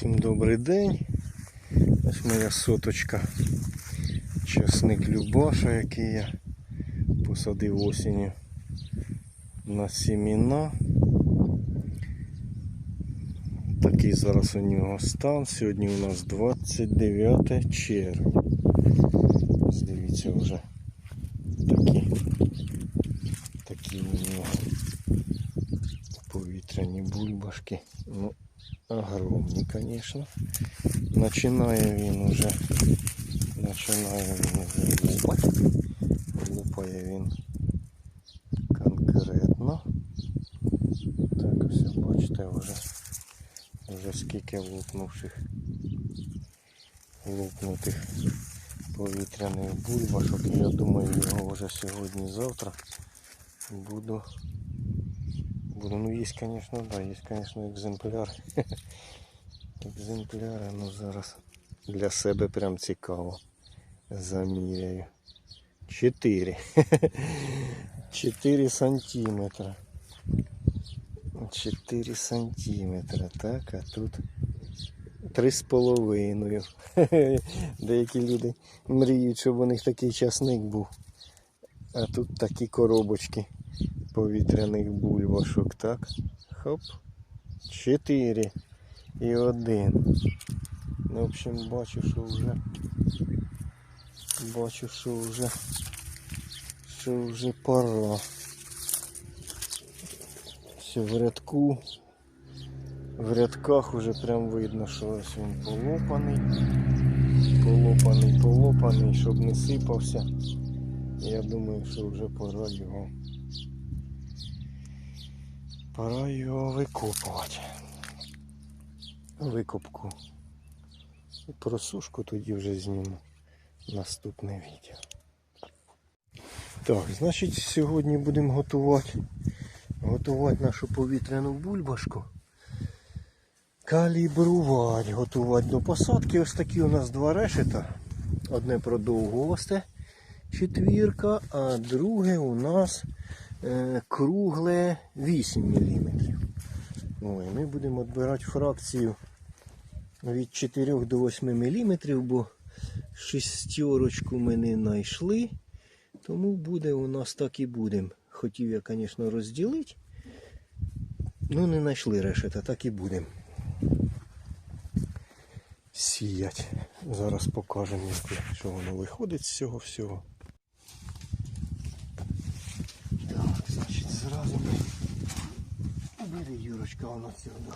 Всім добрий день. Ось моя соточка. Часник Любаша, який я посадив осінню на сіміна. Такий зараз у нього стан. Сьогодні у нас 29 червня. Ось Дивіться вже такі, такі у нього повітряні бульбашки. Ну, огромні, звісно. Починає він уже. Починає він вже лупати. Лупає він конкретно. Так, все, бачите, вже, вже скільки лупнувших лупнутих повітряних бульбашок. Я думаю, його вже сьогодні-завтра буду Буду, ну есть, конечно, да, есть, конечно, екземпляр. Екземпляри, ну зараз для себе прям цікаво. Заміряю. 4. 4 сантиметра. 4 сантиметра, так, а тут три з половиною. Деякі люди мріють, щоб у них такий часник був. А тут такі коробочки повітряних бульбашок, так? Хоп. Чотири і один. Ну, в общем, бачу, що вже. Бачу, що вже. Що вже пора. Все в рядку. В рядках вже прям видно, що ось він полопаний. Полопаний, полопаний, щоб не сипався. Я думаю, що вже пора його Пора його викопувати. Викопку. І просушку тоді вже зніму наступне відео. Так, значить сьогодні будемо готувати готувати нашу повітряну бульбашку. Калібрувати, готувати до посадки. Ось такі у нас два решета. Одне продовгосте четвірка, а друге у нас кругле 8 мм. Ой, ми будемо відбирати фракцію від 4 до 8 мм, бо шестерочку ми не знайшли. Тому буде у нас так і будемо. Хотів я, звісно, розділити. Ну, не знайшли решета, так і будемо. Сіять. Зараз покажемо, що воно виходить з цього всього. Так, значить, зразу ми. Бери, Юрочка, воно сюди.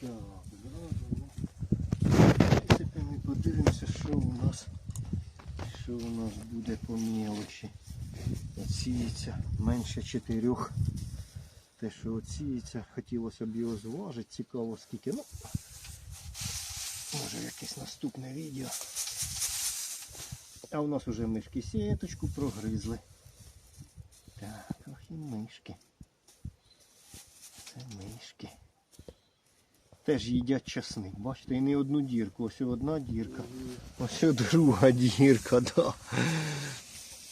Так, зразу подивимося, що у нас, що у нас буде по мелочі. Оціється менше чотирьох. Те, що оціється, хотілося б його зважити, цікаво скільки. Ну, може якесь наступне відео. А у нас вже мишки сіточку прогризли. Так, ох і мишки. Мишки. Теж їдять часник, бачите, і не одну дірку, ось одна дірка, ось друга дірка, да.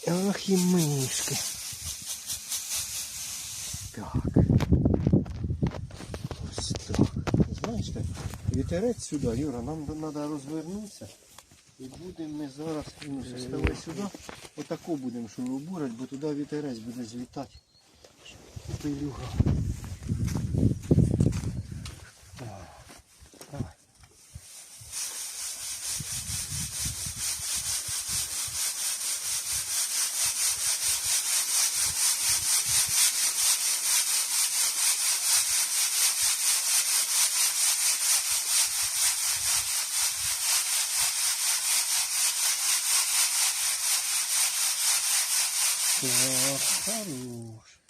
Ах і мишки. Так. Ось так. Знаєш, так, вітерець сюди, Юра, нам треба розвернутися. І будемо ми зараз, ну, ставай сюди, отако будемо шурубурити, бо туди вітерець буде злітати. Пилюга. Так, давай. Так, хорош.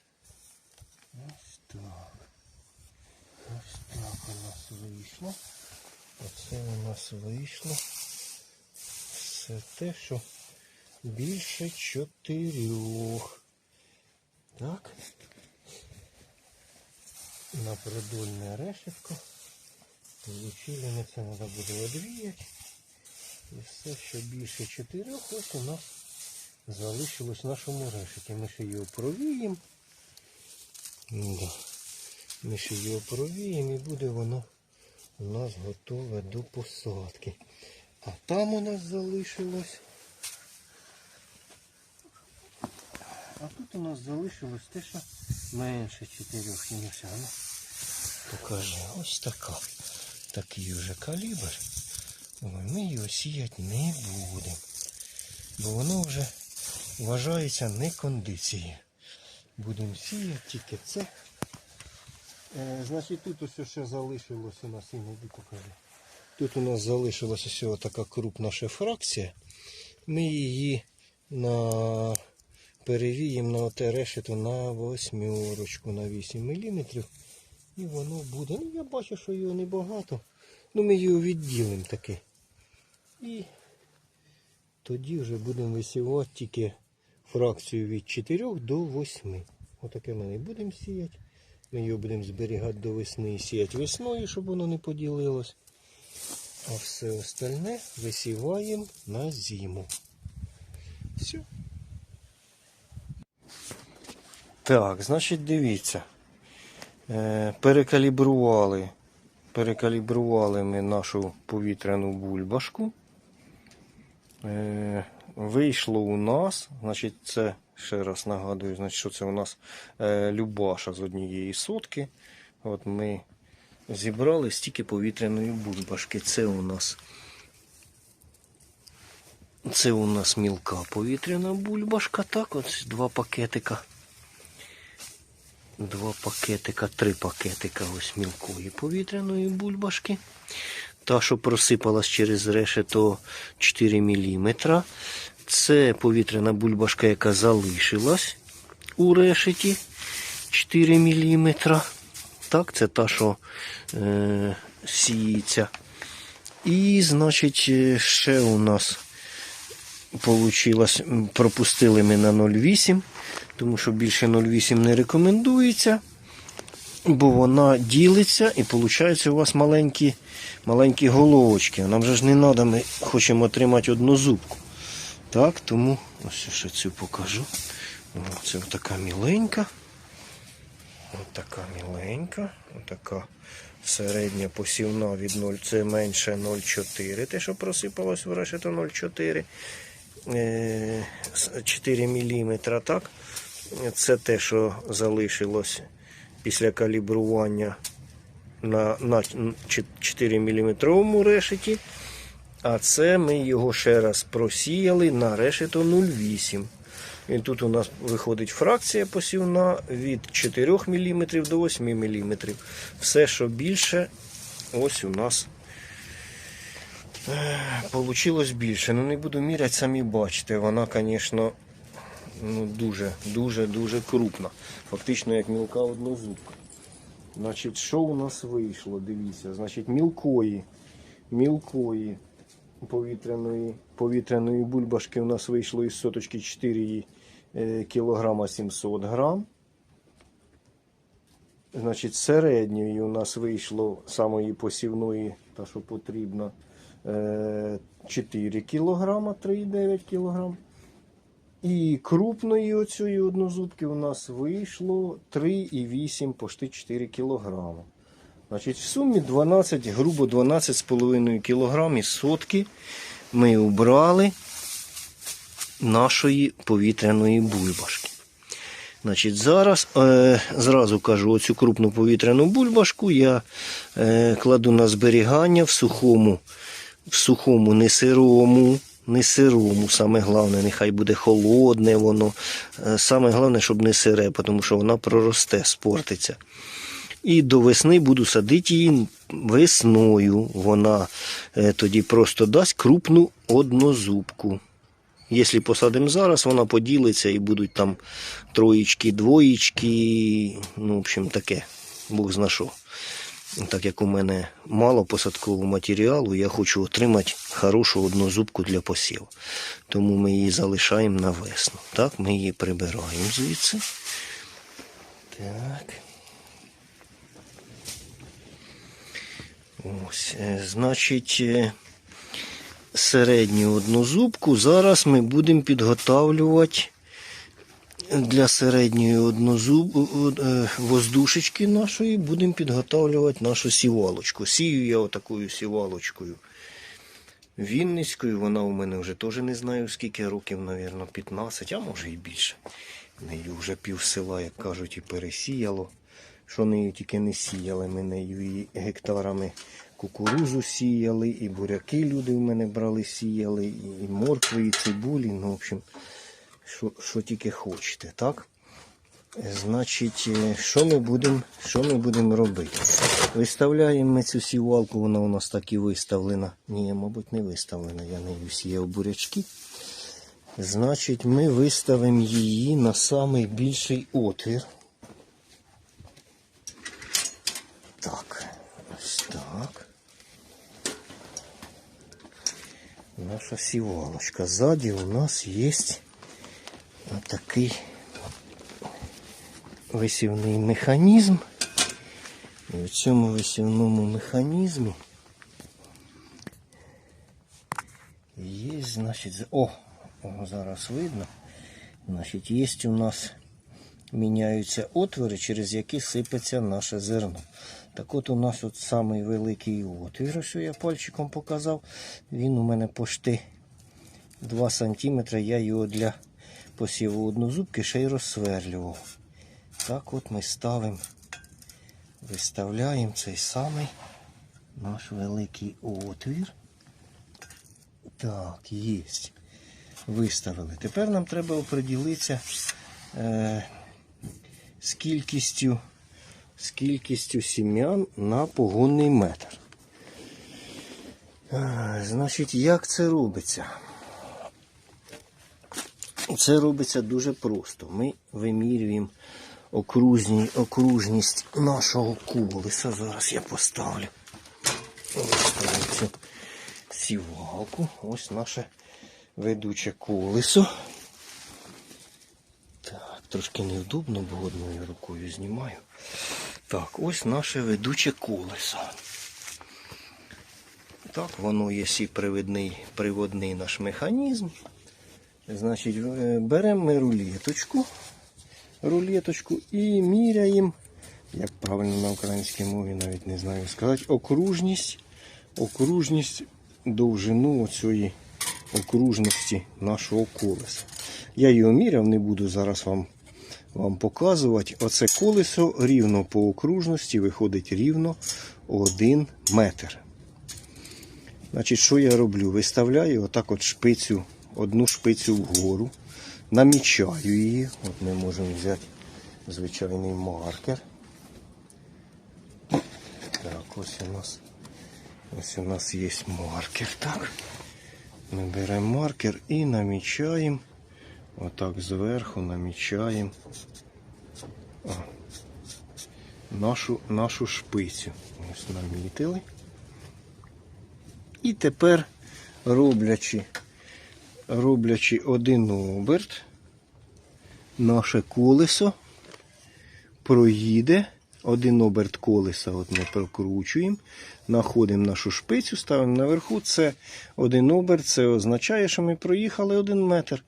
Ось так. Ось так у нас вийшло. Оце у нас вийшло. Все те, що більше чотирьох. Так. На придольне решетко. Получили це треба буде одвіяти. І все, що більше чотирьох, ось у нас залишилось нашому решеті. Ми ще його провіємо. Ми ще його провіємо і буде воно у нас готове до посадки. А там у нас залишилось. А тут у нас залишилось те, що менше чотирьох мінуся. Ну, покажи, ось така. Такий вже калібр. Ми його сіяти не будемо. Бо воно вже вважається не кондиції. Будемо сіяти тільки це. Е, значить, тут ось ще залишилось у нас іноді покажу. Тут у нас залишилася ось така крупна ще фракція. Ми її на перевіємо на оте решето на восьмерочку на 8 мм. І воно буде. Ну, я бачу, що його небагато. Ну ми його відділимо таки. І тоді вже будемо висівати тільки фракцію від 4 до 8. Отаке ми не будемо сіяти. Ми його будемо зберігати до весни і сіяти весною, щоб воно не поділилось. А все остальне висіваємо на зиму. Все. Так, значить, дивіться. Е, перекалібрували, перекалібрували ми нашу повітряну бульбашку. Вийшло у нас, значить, це ще раз нагадую, значить, що це у нас е, Любаша з однієї сотки. От ми зібрали стільки повітряної бульбашки. Це у нас це у нас мілка повітряна бульбашка. Так, от два пакетика. Два пакетика, три пакетика ось мілкої повітряної бульбашки. Та, що просипалась через решето 4 мм. Це повітряна бульбашка, яка залишилась у решеті 4 мм. Так, це та, що е, сіється. І, значить, е, ще у нас получилось, пропустили ми на 0,8, тому що більше 0,8 не рекомендується, бо вона ділиться і виходить у вас маленькі, маленькі головочки. Нам же ж не треба, ми хочемо отримати одну зубку. Так, тому ось ще цю покажу. Це така міленька. Така міленька. Така середня посівна від 0. Це менше 0,4. Те, що просипалось в решето 0,4. Е, 4 мм. Так? Це те, що залишилось після калібрування на, на 4 мм решеті. А це ми його ще раз просіяли на решето 0,8. І тут у нас виходить фракція посівна від 4 мм до 8 мм. Все, що більше, ось у нас Получилось більше. Ну не буду міряти, самі бачите. Вона, звісно, ну, дуже, дуже, дуже крупна. Фактично як мілка однозубка. Значить, що у нас вийшло? Дивіться, значить, мілкої, мілкої повітряної, повітряної бульбашки у нас вийшло із соточки 4 е, кілограма 700 грам. Значить, середньої у нас вийшло самої посівної, та що потрібно, е, 4 кілограма, 3,9 кілограм. І крупної оцієї однозубки у нас вийшло 3,8 почти 4 кілограма. Значить, в сумі 12, грубо 12,5 кілограм із сотки ми обрали нашої повітряної бульбашки. Значить, зараз е, зразу кажу, оцю крупну повітряну бульбашку я е, кладу на зберігання в сухому, в сухому, не сирому, не сирому. Саме головне, нехай буде холодне воно. Е, саме головне, щоб не сире, тому що вона проросте, спортиться. І до весни буду садити її весною. Вона е, тоді просто дасть крупну однозубку. Якщо посадимо зараз, вона поділиться і будуть там троєчки, двоєчки, ну, в общем, таке, Бог зна що. Так як у мене мало посадкового матеріалу, я хочу отримати хорошу однозубку для посіву. Тому ми її залишаємо на весну. Так, ми її прибираємо звідси. Так. Ось, е, значить, е, середню одну зубку зараз ми будемо підготавлювати для середньої однозуб... е, воздушечки нашої будемо підготовлювати нашу сівалочку. Сію я отакою сівалочкою. Вінницькою, вона у мене вже теж не знаю скільки років, мабуть, 15, а може і більше. Нею вже пів села, як кажуть, і пересіяло. Що нею тільки не сіяли, ми нею і гектарами кукурузу сіяли, і буряки люди в мене брали, сіяли, і моркви, і цибулі. Ну, в общем, що, що тільки хочете, так? Значить, е, що ми будемо що робити? Виставляємо ми цю сівалку, вона у нас так і виставлена. Ні, мабуть, не виставлена, я нею сіяв бурячки. Значить, ми виставимо її на самий більший отвір. так. Наша сівалочка. Ззаді у нас є такий висівний механізм. І в цьому висівному механізмі є, значить, з- о, о, зараз видно. Значить, є у нас міняються отвори, через які сипеться наше зерно. Так от у нас от самий великий отвір, ось я пальчиком показав. Він у мене пошти 2 см. Я його для посіву однозубки ще й розсверлював. Так от ми ставимо, виставляємо цей самий наш великий отвір. Так, є. Виставили. Тепер нам треба оприділитися е, з кількістю, з кількістю сім'ян на погонний метр. Значить, як це робиться? Це робиться дуже просто. Ми вимірюємо окружні, окружність нашого колеса. Зараз я. Поставлю цю сівалку. Ось наше ведуче колесо. Трошки невдобно, бо одною рукою знімаю. Так, ось наше ведуче колесо. Так, воно є і привідний, приводний наш механізм. Значить, е, беремо ми рулеточку, рулеточку і міряємо, як правильно на українській мові навіть не знаю сказати, окружність, окружність довжину оцієї окружності нашого колеса. Я його міряв, не буду зараз вам, вам показувати. Оце колесо рівно по окружності виходить рівно 1 метр. Значить, що я роблю? Виставляю отак от шпицю, одну шпицю вгору, намічаю її. От ми можемо взяти звичайний маркер. Так, ось у нас, ось у нас є маркер. Так. Ми беремо маркер і намічаємо. Отак зверху намічаємо нашу, нашу шпицю. Ось намітили. І тепер, роблячи, роблячи один оберт, наше колесо проїде. Один оберт колеса от ми прокручуємо, знаходимо нашу шпицю, ставимо наверху. Це один оберт, це означає, що ми проїхали один метр.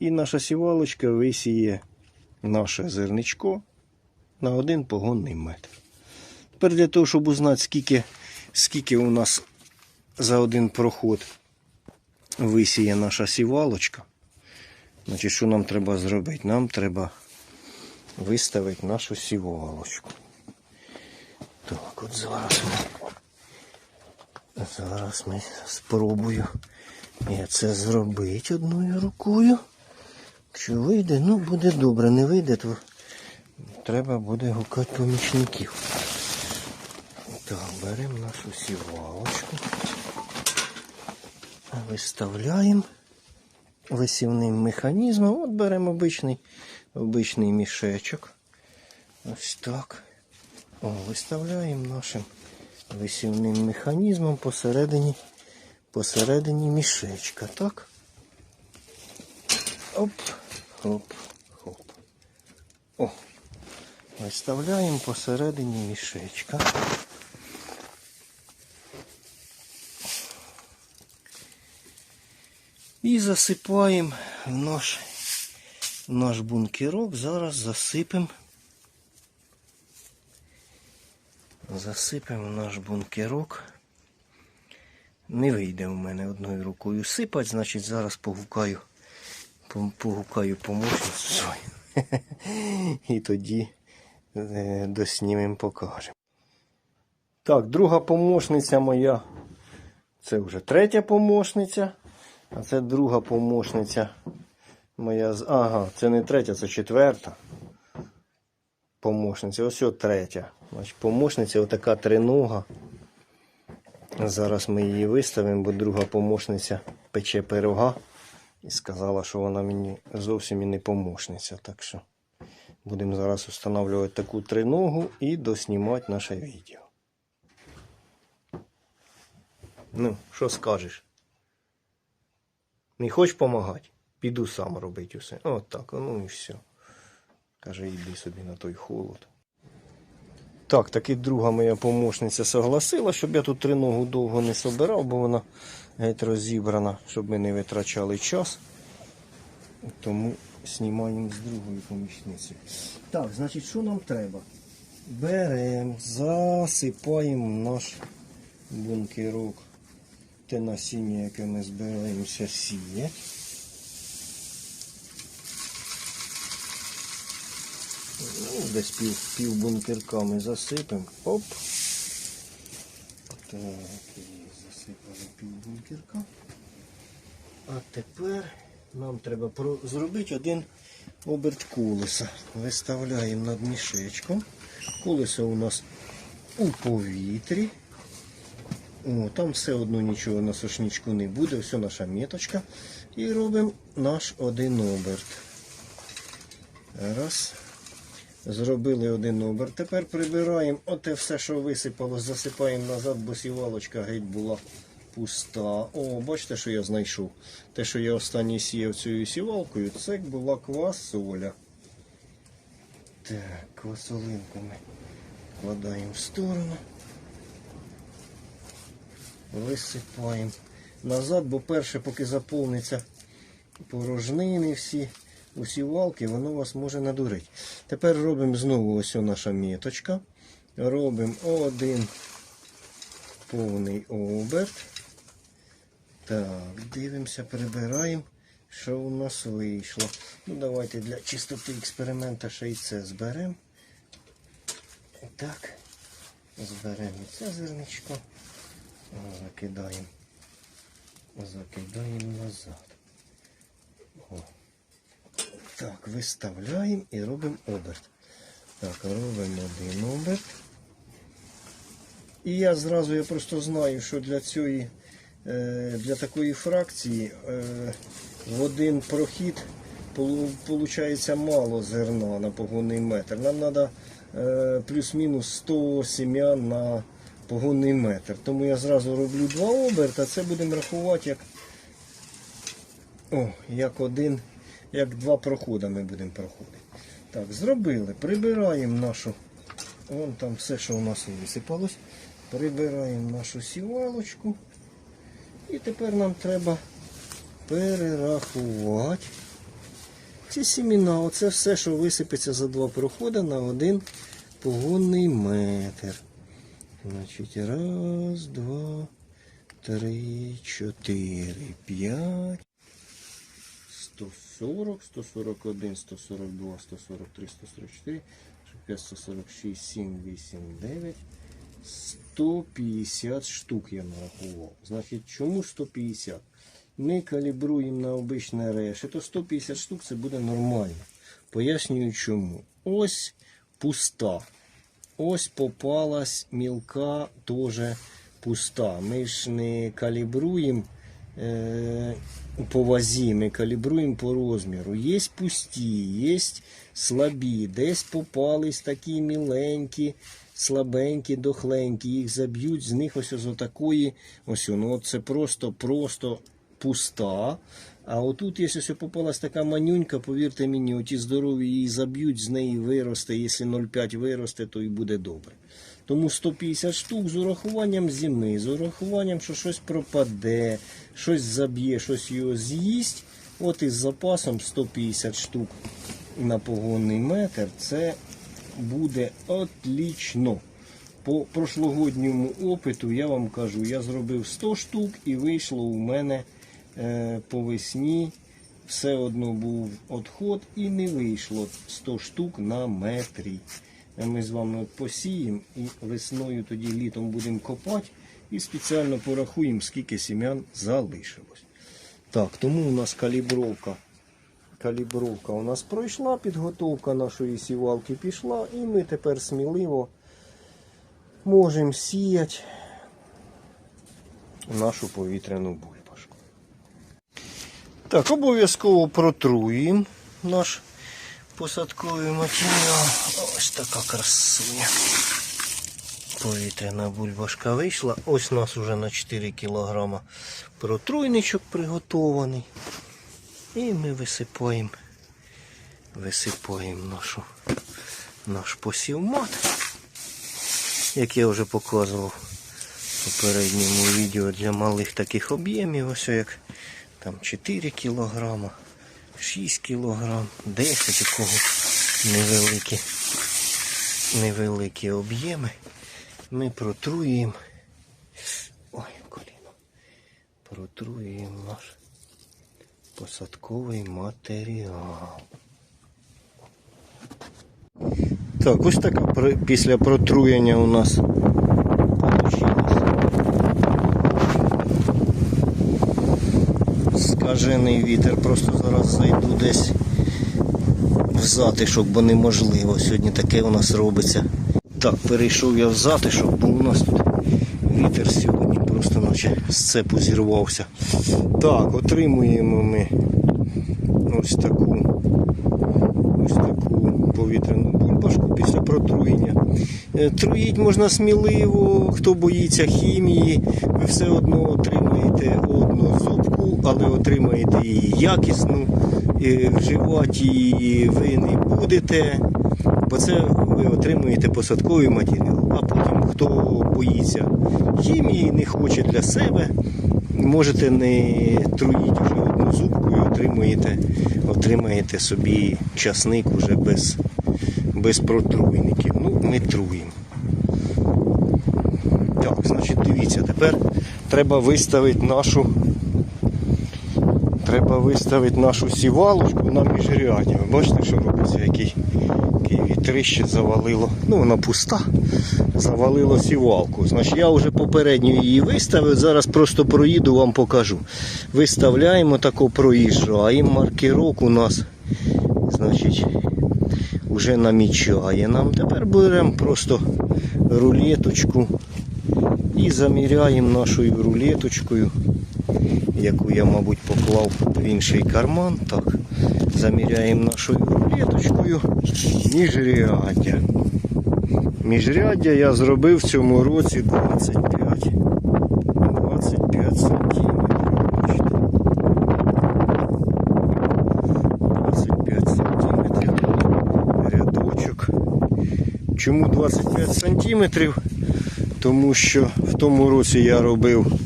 І наша сівалочка висіє наше зерничко на один погонний метр. Тепер для того, щоб узнати, скільки, скільки у нас за один проход висіє наша сівалочка. Значить, що нам треба зробити? Нам треба виставити нашу сівалочку. Так, от зараз ми, зараз ми спробую я це зробити одною рукою. Якщо вийде, ну буде добре, не вийде, то треба буде гукати помічників. Так, беремо нашу сівалочку, виставляємо висівним механізмом. От беремо обичний, обичний мішечок. Ось так. О, виставляємо нашим висівним механізмом посередині, посередині мішечка. Так? Оп, хоп, хоп. О, виставляємо посередині мішечка. І засипаємо в наш, наш бункерок зараз засипемо. Засипемо наш бункерок. Не вийде у мене одною рукою сипать, значить зараз погукаю, погукаю помощницю свою. І тоді е, доснімемо, покажемо. Так, друга помощниця моя. Це вже третя помощниця. А це друга помощниця моя. Ага, це не третя, це четверта. Помощниця. Ось от третя. Значить, помощниця отака тринога. Зараз ми її виставимо, бо друга помощниця пече пирога і сказала, що вона мені зовсім і не помощниця. Так що будемо зараз встановлювати таку триногу і доснімати наше відео. Ну, що скажеш? Не хочеш допомагати? Піду сам робити усе. От так, ну і все. Каже, йди собі на той холод. Так, таки друга моя помощниця согласила, щоб я тут триногу довго не собирав, бо вона геть розібрана, щоб ми не витрачали час. Тому знімаємо з другої помічниці. Так, значить, що нам треба? Беремо, засипаємо наш бункерок. Те насіння, яке ми збираємося сіяти. Ну, десь пів, пів бункерка ми засипемо. Оп. Так, і засипали пів бункерка. А тепер нам треба зробити один оберт колеса. Виставляємо над мішечком. Колесо у нас у повітрі. О, там все одно нічого на сушнічку не буде, все наша міточка. І робимо наш один оберт. Раз. Зробили один оберт. Тепер прибираємо оте все, що висипало, засипаємо назад, бо сівалочка геть була пуста. О, бачите, що я знайшов. Те, що я останній сіяв цією сівалкою, це була квасоля. Так, квасолинку ми вкладаємо в сторону. Висипаємо назад, бо перше, поки заповниться порожнини всі, усі валки, воно вас може надурити. Тепер робимо знову ось наша міточка. Робимо один повний оберт. Так, дивимося, прибираємо, що у нас вийшло. Ну, давайте для чистоти експеримента ще й це зберемо. Так, зберемо це зерничко. Закидаємо. Закидаємо назад. О. Так, виставляємо і робимо оберт. Так, робимо один оберт. І я зразу я просто знаю, що для цієї, е, для такої фракції е, в один прохід виходить мало зерна на погонний метр. Нам треба плюс-мінус 100 сім'ян на погонний метр. Тому я зразу роблю два оберта, це будемо рахувати як, о, як один, як два проходи ми будемо проходити. Так, зробили. Прибираємо нашу. Вон там все, що у нас висипалось. Прибираємо нашу сівалочку. І тепер нам треба перерахувати ці сіміна. Оце все, що висипеться за два проходи на один погонний метр. Значить, раз, два, три, чотири, п'ять. 140, 141, 142, 143, 144, 145, 146, 7, 8, 9, 150 штук я нарахував. Значить, чому 150? Ми калібруємо на обичне решето. 150 штук це буде нормально. Пояснюю чому. Ось пуста. Ось попалась мілка теж пуста. Ми ж не калібруємо е, по вазі, ми калібруємо по розміру. Є пусті, є слабі, десь попались такі міленькі, слабенькі, дохленькі. Їх заб'ють, з них ось з отакої. Ось ну, це просто-просто пуста. А отут, якщо ось попалась така манюнька, повірте мені, оті здорові її заб'ють, з неї виросте. Якщо 0,5 виросте, то і буде добре. Тому 150 штук з урахуванням зими, з урахуванням, що щось пропаде, щось заб'є, щось його з'їсть. От із запасом 150 штук на погонний метр це буде отлично. По прошлогодньому опиту я вам кажу, я зробив 100 штук і вийшло у мене е, по весні все одно був відход і не вийшло 100 штук на метрі. Ми з вами посіємо і весною тоді літом будемо копати і спеціально порахуємо, скільки сім'ян залишилось. Так, тому у нас калібровка. Калібровка у нас пройшла, підготовка нашої сівалки пішла, і ми тепер сміливо можемо сіяти нашу повітряну бульбашку. Так, обов'язково протруємо наш посадковий матеріал. Ось така красуня. Повітряна бульбашка вийшла. Ось у нас уже на 4 кг протруйничок приготований. І ми висипаємо, висипаємо нашу, наш посівмат, як я вже показував в попередньому відео для малих таких об'ємів, ось як там 4 кг, 6 кг, 10 у кого невеликі, невеликі об'єми. Ми протруємо. Ой, коліно. Протруємо наш посадковий матеріал. Так, ось така після протруєння у нас получилось. Скажений вітер, просто зараз зайду десь в затишок, бо неможливо. Сьогодні таке у нас робиться. Так, перейшов я в затишок, бо у нас тут вітер сьогодні просто наче з цепу зірвався. Так, отримуємо ми ось таку ось таку повітряну бульбашку після протруєння. Е, Труїть можна сміливо, хто боїться хімії, ви все одно отримаєте одну зубку, але отримаєте її якісну, вживати її ви не будете, бо це ви отримуєте посадковий матеріал. А потім, хто боїться хімії, не хоче для себе, можете не труїть вже одну зубку і отримуєте, отримаєте собі часник уже без, без протруйників. Ну, ми труїмо. Так, значить, дивіться, тепер треба виставити нашу. Треба виставити нашу сівалочку на міжряді. Ви бачите, що робиться, який, вітрище завалило. Ну, вона пуста, завалило сівалку. Значить, я вже попередньо її виставив. Зараз просто проїду, вам покажу. Виставляємо тако проїжджаємо. Маркерок у нас, значить, вже намічає нам. Тепер беремо просто рулеточку і заміряємо нашою рулеточкою, яку я, мабуть, поклав в інший карман. Так, заміряємо нашою рулеточкою міжряддя. Міжряддя я зробив в цьому році 25 25 сантиметрів. 25 сантиметрів рядочок. Чому 25 сантиметрів? Тому що в тому році я робив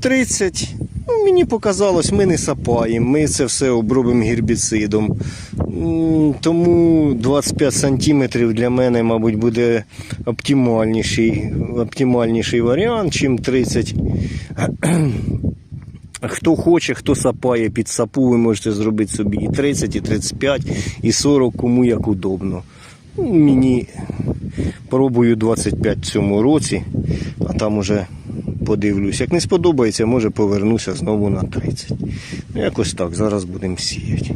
30. Ну, мені показалось, ми не сапаємо, ми це все обробимо гербіцидом. Тому 25 сантиметрів для мене, мабуть, буде оптимальніший, оптимальніший варіант, чим 30. Хто хоче, хто сапає під сапу, ви можете зробити собі і 30, і 35, і 40, кому як удобно. Ну, Мені пробую 25 в цьому році, а там уже подивлюсь. Як не сподобається, може повернуся знову на 30. Ну, якось так, зараз будемо сіяти.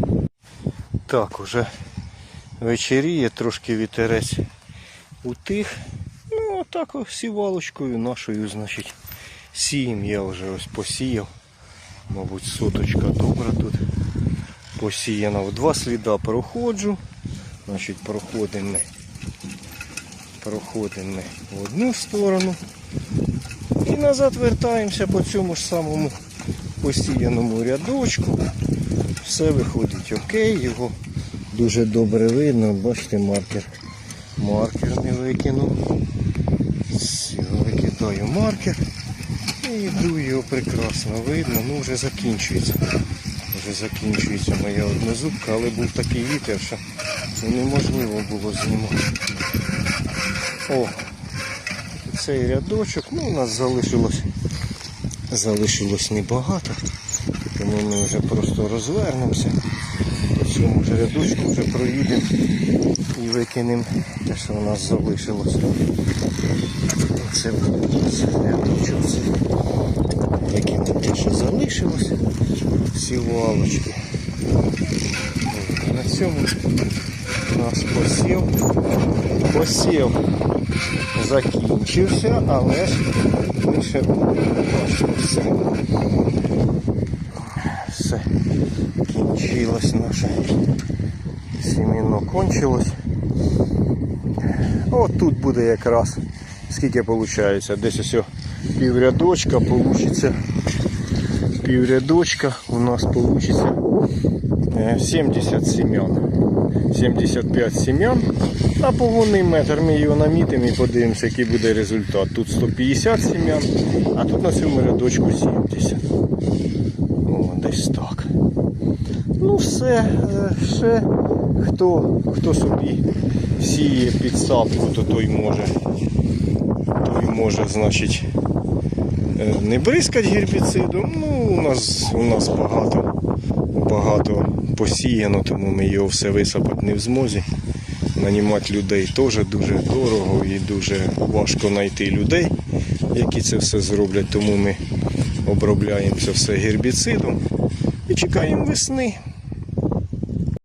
Так, уже вечеріє, трошки вітерець утих. Ну, отак сівалочкою нашою, значить, сієм я вже ось посіяв. Мабуть, соточка добра тут посіяна. В два сліда проходжу. Значить, проходимо проходимо в одну сторону. І назад вертаємося по цьому ж самому посіяному рядочку. Все виходить окей, його дуже добре видно. Бачите, маркер. Маркер не викинув. Викидаю маркер. І йду його прекрасно видно, ну вже закінчується. вже закінчується моя однозубка, але був такий вітер, що неможливо було знімати. О, цей рядочок, ну у нас залишилось, залишилось небагато, тому ми вже просто розвернемося. По цьому ж рядочку вже проїдемо і викинемо те, що у нас залишилось. Це це рядочок. Викинемо те, що залишилось. Всі валочки. На цьому у нас посів. Посів закінчився, але ж ми ще бачимо все. Все. Кінчилось наше сіміно кончилось. От тут буде якраз скільки виходить? Десь ось піврядочка получиться. Піврядочка у нас получится е, 70 семян. 75 семян. А повний метр ми його намітимо і подивимося, який буде результат. Тут 150 семян, а тут на цьому рядочку 70. О, десь так. Ну все, е, ще хто, хто собі сіє підсадку, то той може, той може, значить, е, не бризкать гербіцидом. Ну, у нас, у нас багато, багато посіяно, тому ми його все висапати не в змозі. Нанімати людей теж дуже дорого і дуже важко знайти людей, які це все зроблять. Тому ми обробляємо це все гербіцидом і чекаємо весни.